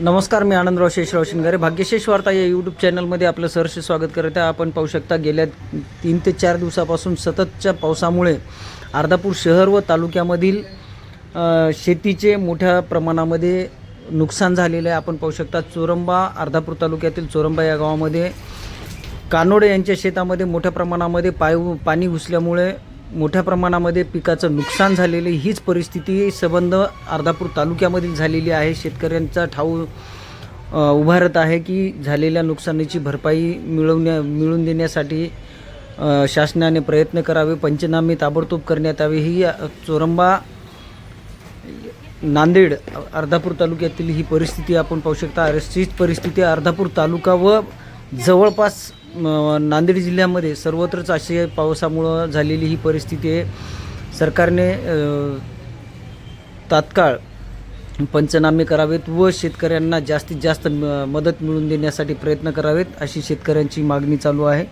नमस्कार मी आनंदराव शेषराव शिंगारे. भाग्यशेष वार्ता या यूट्यूब चॅनलमध्ये आपलं सहर्ष स्वागत करत आहे. आपण पाहू शकता गेल्या तीन ते चार दिवसापासून सततच्या पावसामुळे अर्धापूर शहर व तालुक्यामधील शेतीचे मोठ्या प्रमाणामध्ये नुकसान झालेले आहे. आपण पाहू शकता चोरंबा अर्धापूर तालुक्यातील चोरंबा या गावामध्ये कानोडे यांच्या शेतामध्ये मोठ्या प्रमाणामध्ये पाय पाणी घुसल्यामुळे मोठ्या प्रमाणामध्ये पिकाचं नुकसान झालेले हीच परिस्थिती संबंध अर्धापूर तालुक्यामधील झालेली आहे. शेतकऱ्यांचा ठाऊ उभारत आहे की झालेल्या नुकसानीची भरपाई मिळवण्या मिळवून देण्यासाठी शासनाने प्रयत्न करावे पंचनामे ताबडतोब करण्यात यावे. ही चोरंबा नांदेड अर्धापूर तालुक्यातील ही परिस्थिती आपण पाहू शकता. अशीच परिस्थिती अर्धापूर तालुका व जवळपास नांदेड जिल्ह्यामध्ये सर्वत्रच अशी पावसामुळं झालेली ही परिस्थिती आहे. सरकारने तात्काळ पंचनामे करावेत व शेतकऱ्यांना जास्तीत जास्त म- मदत मिळवून देण्यासाठी प्रयत्न करावेत अशी शेतकऱ्यांची मागणी चालू आहे.